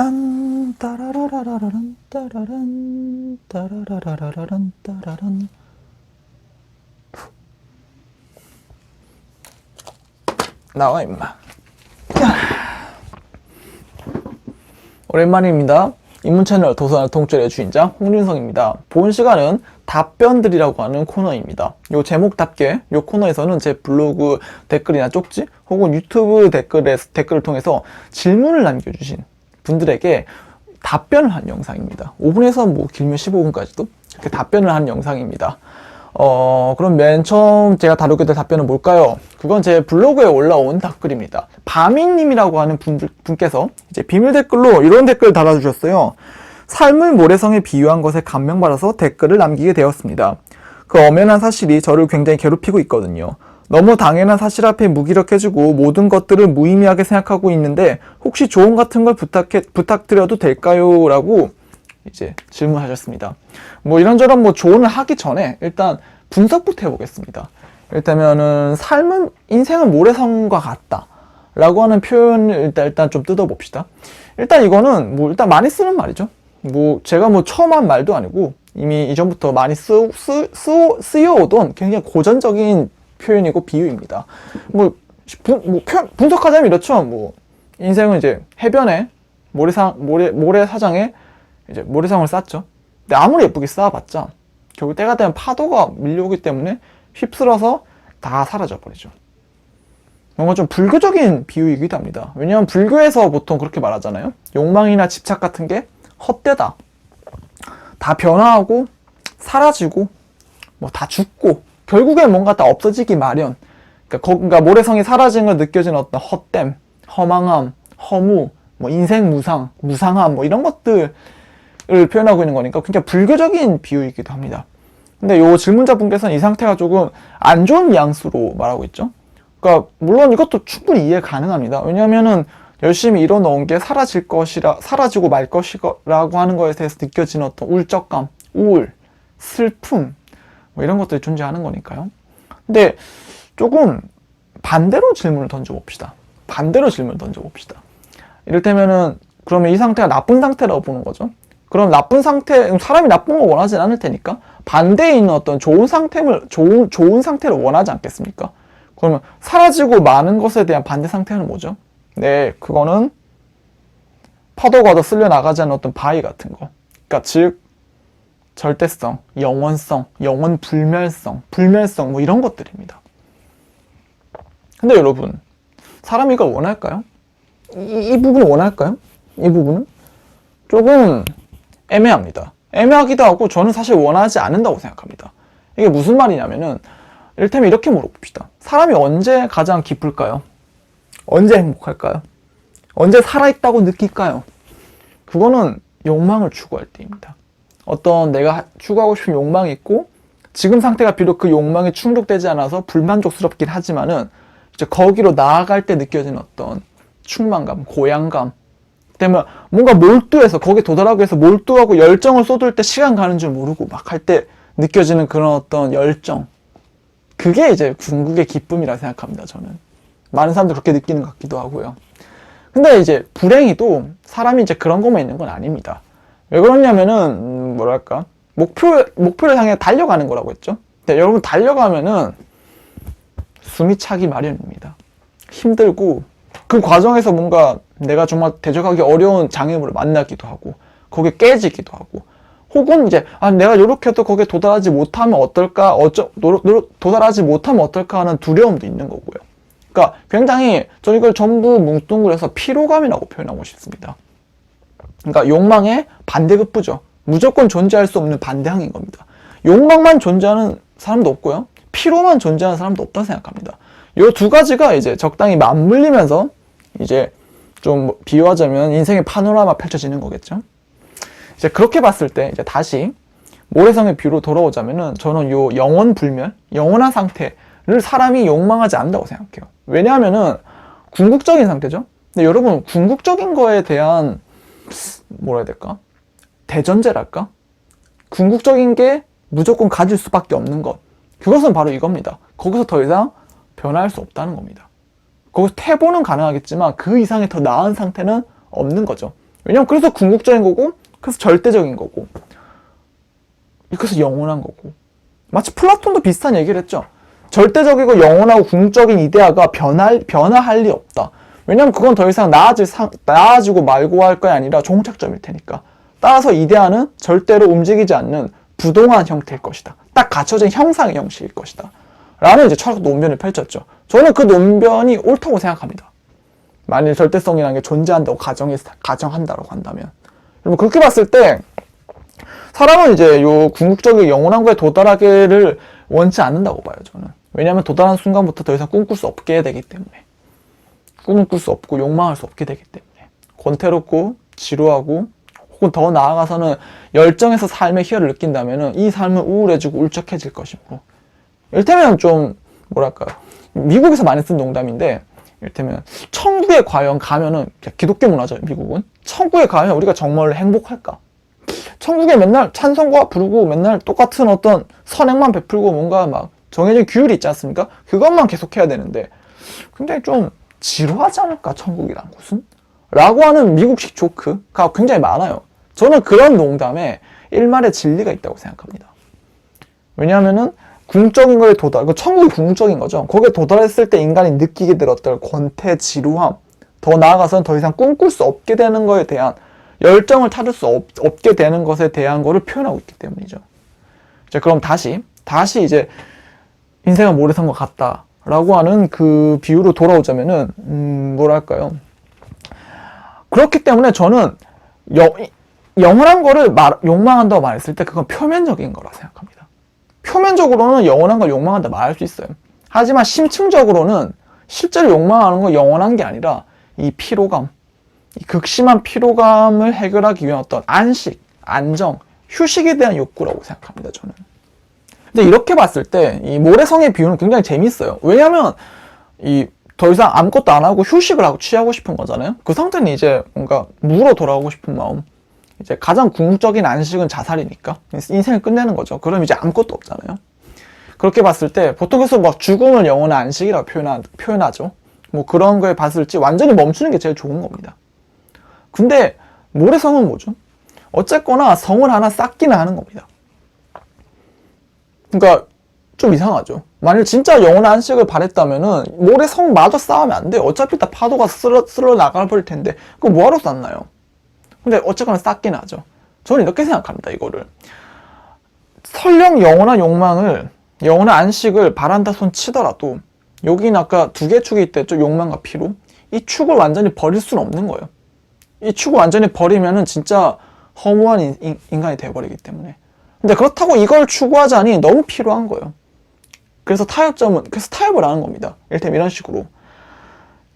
딴 따라라라라란 따라란 따라라라라란 따라란. 나와 임마. 오랜만입니다. 인문 채널 도서관 통찰의 주인장 홍준성입니다. 본 시간은 답변들이라고 하는 코너입니다. 요 제목답게 요 코너에서는 제 블로그 댓글이나 쪽지 혹은 유튜브 댓글에, 댓글을 통해서 질문을 남겨주신 분들에게 답변을 한 영상입니다 5분에서 뭐 길면 15분까지도 이렇게 답변을 한 영상입니다 어, 그럼 맨 처음 제가 다루게 될 답변은 뭘까요? 그건 제 블로그에 올라온 댓글입니다. 바미님이라고 하는 분들, 분께서 이제 비밀 댓글로 이런 댓글을 달아주셨어요. 삶을 모래성에 비유한 것에 감명받아서 댓글을 남기게 되었습니다. 그 엄연한 사실이 저를 굉장히 괴롭히고 있거든요. 너무 당연한 사실 앞에 무기력해지고 모든 것들을 무의미하게 생각하고 있는데 혹시 조언 같은 걸 부탁해, 부탁드려도 될까요? 라고 이제 질문하셨습니다. 뭐 이런저런 뭐 조언을 하기 전에 일단 분석부터 해보겠습니다. 일단면은 삶은 인생은 모래성과 같다. 라고 하는 표현을 일단, 일단 좀 뜯어봅시다. 일단 이거는 뭐 일단 많이 쓰는 말이죠. 뭐 제가 뭐 처음 한 말도 아니고 이미 이전부터 많이 쓰, 쓰, 쓰, 쓰여오던 굉장히 고전적인 표현이고 비유입니다. 뭐, 분, 뭐 표, 분석하자면 이렇죠. 뭐 인생은 이제 해변에 모래상, 모래, 모래사장에 이제 모래성을 쌓죠. 근데 아무리 예쁘게 쌓아봤자 결국 때가 되면 파도가 밀려오기 때문에 휩쓸어서 다 사라져 버리죠. 뭔가 좀 불교적인 비유이기도 합니다. 왜냐하면 불교에서 보통 그렇게 말하잖아요. 욕망이나 집착 같은 게 헛되다. 다 변화하고 사라지고 뭐 다 죽고 결국엔 뭔가 다 없어지기 마련. 그러니까, 거, 그러니까 모래성이 사라진 걸 느껴지는 어떤 헛됨, 허망함, 허무, 뭐 인생 무상, 무상함 뭐 이런 것들 을 표현하고 있는 거니까 굉장히 불교적인 비유이기도 합니다. 근데 요 질문자 분께서는 이 상태가 조금 안 좋은 뉘앙스로 말하고 있죠. 그러니까 물론 이것도 충분히 이해 가능합니다. 왜냐하면은 열심히 이뤄놓은 게 사라질 것이라 사라지고 말 것이라고 하는 거에 대해서 느껴지는 어떤 울적감, 우울, 슬픔 뭐 이런 것들이 존재하는 거니까요. 근데 조금 반대로 질문을 던져봅시다. 반대로 질문을 던져봅시다. 이를테면은 그러면 이 상태가 나쁜 상태라고 보는 거죠. 그럼 나쁜 상태, 사람이 나쁜 걸 원하진 않을 테니까 반대에 있는 어떤 좋은 상태를, 좋은, 좋은 상태를 원하지 않겠습니까? 그러면 사라지고 많은 것에 대한 반대 상태는 뭐죠? 네, 그거는 파도가 더 쓸려 나가지 않는 어떤 바위 같은 거. 그러니까 즉, 절대성, 영원성, 영원 불멸성, 불멸성, 뭐 이런 것들입니다. 근데 여러분, 사람이 이걸 원할까요? 이, 이 부분을 원할까요? 이 부분은? 조금 애매합니다. 애매하기도 하고 저는 사실 원하지 않는다고 생각합니다. 이게 무슨 말이냐면은 일테면 이렇게 물어봅시다. 사람이 언제 가장 기쁠까요? 언제 행복할까요? 언제 살아있다고 느낄까요? 그거는 욕망을 추구할 때입니다. 어떤 내가 추구하고 싶은 욕망이 있고 지금 상태가 비록 그 욕망에 충족되지 않아서 불만족스럽긴 하지만은 이제 거기로 나아갈 때 느껴지는 어떤 충만감, 고향감, 때문에 뭔가 몰두해서 거기에 도달하기 위해서 몰두하고 열정을 쏟을 때 시간 가는 줄 모르고 막 할 때 느껴지는 그런 어떤 열정. 그게 이제 궁극의 기쁨이라 생각합니다 저는. 많은 사람들 그렇게 느끼는 것 같기도 하고요. 근데 이제 불행히도 사람이 이제 그런 것만 있는 건 아닙니다. 왜 그러냐면은 음, 뭐랄까 목표 목표를 향해 달려가는 거라고 했죠 근데 여러분 달려가면은 숨이 차기 마련입니다 힘들고 그 과정에서 뭔가 내가 정말 대적하기 어려운 장애물을 만나기도 하고 거기에 깨지기도 하고 혹은 이제 아 내가 이렇게 해도 거기에 도달하지 못하면 어떨까 어쩌 노력, 노력, 도달하지 못하면 어떨까 하는 두려움도 있는 거고요. 그러니까 굉장히 저 이걸 전부 뭉뚱그려서 피로감이라고 표현하고 싶습니다. 그러니까 욕망의 반대급부죠. 무조건 존재할 수 없는 반대항인 겁니다. 욕망만 존재하는 사람도 없고요. 피로만 존재하는 사람도 없다 생각합니다. 이두 가지가 이제 적당히 맞물리면서 이제 좀 비유하자면 인생의 파노라마 펼쳐지는 거겠죠. 이제 그렇게 봤을 때 이제 다시 모래성의 비유로 돌아오자면은 저는 요 영원 불멸, 영원한 상태를 사람이 욕망하지 않는다고 생각해요. 왜냐하면은 궁극적인 상태죠. 근데 여러분 궁극적인 거에 대한 뭐라 해야 될까? 대전제랄까? 궁극적인 게 무조건 가질 수밖에 없는 것. 그것은 바로 이겁니다. 거기서 더 이상 변화할 수 없다는 겁니다. 거기서 퇴보는 가능하겠지만 그 이상의 더 나은 상태는 없는 거죠. 왜냐면 그래서 궁극적인 거고, 그래서 절대적인 거고, 그래서 영원한 거고. 마치 플라톤도 비슷한 얘기를 했죠. 절대적이고 영원하고 궁극적인 이데아가 변할, 변화할 리 없다. 왜냐면 그건 더 이상 나아질 상, 나아지고 말고 할 것이 아니라 종착점일 테니까. 따라서 이데아는 절대로 움직이지 않는 부동한 형태일 것이다. 딱 갖춰진 형상의 형식일 것이다. 라는 이제 철학 논변을 펼쳤죠. 저는 그 논변이 옳다고 생각합니다. 만일 절대성이라는 게 존재한다고 가정해, 가정한다고 한다면. 여러분, 그렇게 봤을 때, 사람은 이제 요 궁극적인 영원한 거에 도달하기를 원치 않는다고 봐요, 저는. 왜냐하면 도달한 순간부터 더 이상 꿈꿀 수 없게 되기 때문에. 꿈을 꿀수 없고 욕망할 수 없게 되기 때문에. 권태롭고 지루하고 혹은 더 나아가서는 열정에서 삶의 희열을 느낀다면 이 삶은 우울해지고 울적해질 것이고 이를테면 좀 뭐랄까 미국에서 많이 쓴 농담인데 이를테면 천국에 과연 가면은 기독교 문화죠 미국은 천국에 가면 우리가 정말 행복할까 천국에 맨날 찬송가 부르고 맨날 똑같은 어떤 선행만 베풀고 뭔가 막 정해진 규율이 있지 않습니까? 그것만 계속해야 되는데 굉장히 좀 지루하지 않을까 천국이란 곳은? 라고 하는 미국식 조크가 굉장히 많아요. 저는 그런 농담에 일말의 진리가 있다고 생각합니다. 왜냐하면은 궁적인 거에 도달, 그 천국이 궁적인 거죠. 거기에 도달했을 때 인간이 느끼게 될 어떤 권태, 지루함, 더 나아가서는 더 이상 꿈꿀 수 없게 되는 거에 대한 열정을 타줄 수 없, 없게 되는 것에 대한 거를 표현하고 있기 때문이죠. 자, 그럼 다시, 다시 이제 인생은 모래산 것 같다. 라고 하는 그 비유로 돌아오자면은, 음, 뭐랄까요. 그렇기 때문에 저는 여, 영원한 거를 말, 욕망한다고 말했을 때 그건 표면적인 거라 생각합니다. 표면적으로는 영원한 걸 욕망한다 말할 수 있어요. 하지만 심층적으로는 실제로 욕망하는 건 영원한 게 아니라 이 피로감, 이 극심한 피로감을 해결하기 위한 어떤 안식, 안정, 휴식에 대한 욕구라고 생각합니다, 저는. 근데 이렇게 봤을 때 이 모래성의 비유는 굉장히 재밌어요. 왜냐하면 이 더 이상 아무것도 안 하고 휴식을 하고 취하고 싶은 거잖아요. 그 상태는 이제 뭔가 무로 돌아오고 싶은 마음. 이제 가장 궁극적인 안식은 자살이니까 인생을 끝내는 거죠. 그럼 이제 아무것도 없잖아요. 그렇게 봤을 때 보통에서 막 죽음을 영원한 안식이라고 표현하, 표현하죠. 뭐 그런 거에 봤을지 완전히 멈추는 게 제일 좋은 겁니다. 근데 모래성은 뭐죠? 어쨌거나 성을 하나 쌓기는 하는 겁니다. 그러니까 좀 이상하죠. 만일 진짜 영원한 안식을 바랬다면은 모래성마저 쌓으면 안 돼요. 어차피 다 파도가 쓸어, 쓸어 나갈 볼 텐데 그거 뭐하러 쌓나요? 근데 어쨌거나 쌓긴 하죠. 저는 이렇게 생각합니다. 이거를 설령 영원한 욕망을 영원한 안식을 바란다 손 치더라도 여기는 아까 두 개 축이 있댔죠. 욕망과 피로. 이 축을 완전히 버릴 수는 없는 거예요. 이 축을 완전히 버리면은 진짜 허무한 인, 인간이 돼버리기 때문에. 근데 그렇다고 이걸 추구하자니 너무 필요한 거예요. 그래서 타협점은, 그래서 타협을 하는 겁니다. 이를테면 이런 식으로.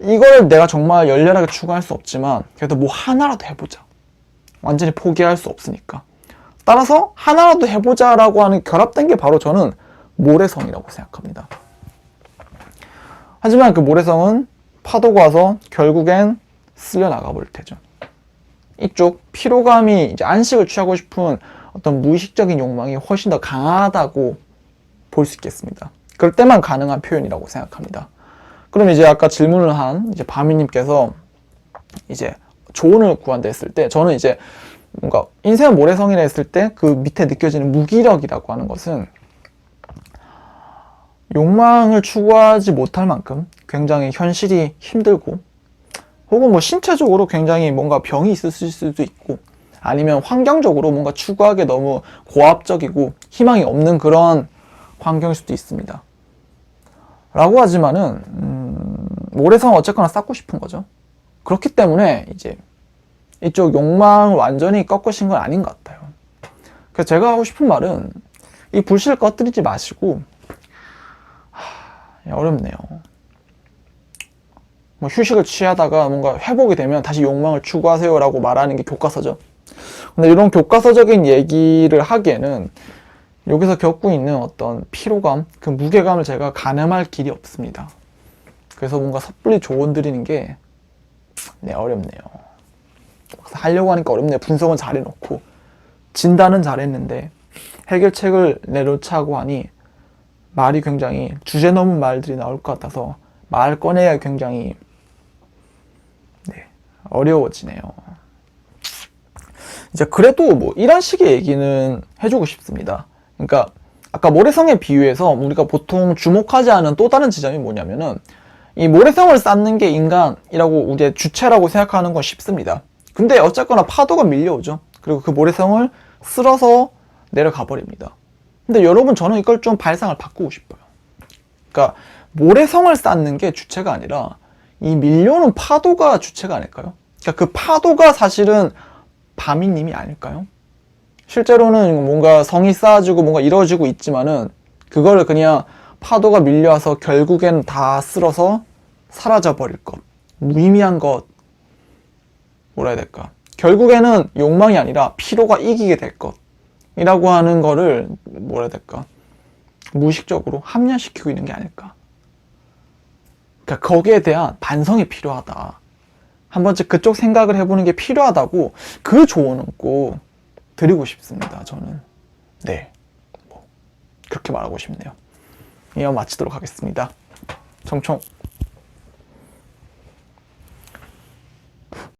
이걸 내가 정말 열렬하게 추구할 수 없지만, 그래도 뭐 하나라도 해보자. 완전히 포기할 수 없으니까. 따라서 하나라도 해보자라고 하는 결합된 게 바로 저는 모래성이라고 생각합니다. 하지만 그 모래성은 파도가 와서 결국엔 쓸려 나가 버릴 테죠. 이쪽 피로감이 이제 안식을 취하고 싶은 어떤 무의식적인 욕망이 훨씬 더 강하다고 볼 수 있겠습니다. 그럴 때만 가능한 표현이라고 생각합니다. 그럼 이제 아까 질문을 한 이제 바미님께서 이제 조언을 구한다 했을 때 저는 이제 뭔가 인생은 모래성이라 했을 때 그 밑에 느껴지는 무기력이라고 하는 것은 욕망을 추구하지 못할 만큼 굉장히 현실이 힘들고 혹은 뭐 신체적으로 굉장히 뭔가 병이 있을 수도 있고 아니면 환경적으로 뭔가 추구하기 너무 고압적이고 희망이 없는 그런 환경일 수도 있습니다. 라고 하지만은 음, 모래성은 어쨌거나 쌓고 싶은 거죠. 그렇기 때문에 이제 이쪽 욕망을 완전히 꺾으신 건 아닌 것 같아요. 그래서 제가 하고 싶은 말은 이 불씨를 꺼뜨리지 마시고 하, 어렵네요. 뭐 휴식을 취하다가 뭔가 회복이 되면 다시 욕망을 추구하세요라고 말하는 게 교과서죠. 근데 이런 교과서적인 얘기를 하기에는 여기서 겪고 있는 어떤 피로감, 그 무게감을 제가 가늠할 길이 없습니다. 그래서 뭔가 섣불리 조언 드리는 게 네, 어렵네요. 하려고 하니까 어렵네요. 분석은 잘해놓고 진단은 잘했는데 해결책을 내놓자고 하니 말이 굉장히 주제 넘은 말들이 나올 것 같아서 말 꺼내야 굉장히 네, 어려워지네요. 이제 그래도 뭐 이런 식의 얘기는 해주고 싶습니다. 그러니까 아까 모래성에 비유해서 우리가 보통 주목하지 않은 또 다른 지점이 뭐냐면은 이 모래성을 쌓는 게 인간이라고 우리의 주체라고 생각하는 건 쉽습니다. 근데 어쨌거나 파도가 밀려오죠. 그리고 그 모래성을 쓸어서 내려가 버립니다. 근데 여러분 저는 이걸 좀 발상을 바꾸고 싶어요. 그러니까 모래성을 쌓는 게 주체가 아니라 이 밀려오는 파도가 주체가 아닐까요? 그러니까 그 파도가 사실은 바미님이 아닐까요? 실제로는 뭔가 성이 쌓아지고 뭔가 이루어지고 있지만은 그거를 그냥 파도가 밀려와서 결국엔 다 쓸어서 사라져 버릴 것. 무의미한 것. 뭐라 해야 될까? 결국에는 욕망이 아니라 피로가 이기게 될 것. 이라고 하는 거를 뭐라 해야 될까? 무의식적으로 합리화시키고 있는 게 아닐까. 그러니까 거기에 대한 반성이 필요하다. 한 번쯤 그쪽 생각을 해보는 게 필요하다고 그 조언은 꼭 드리고 싶습니다. 저는 네, 뭐 그렇게 말하고 싶네요. 이어 마치도록 하겠습니다. 청청.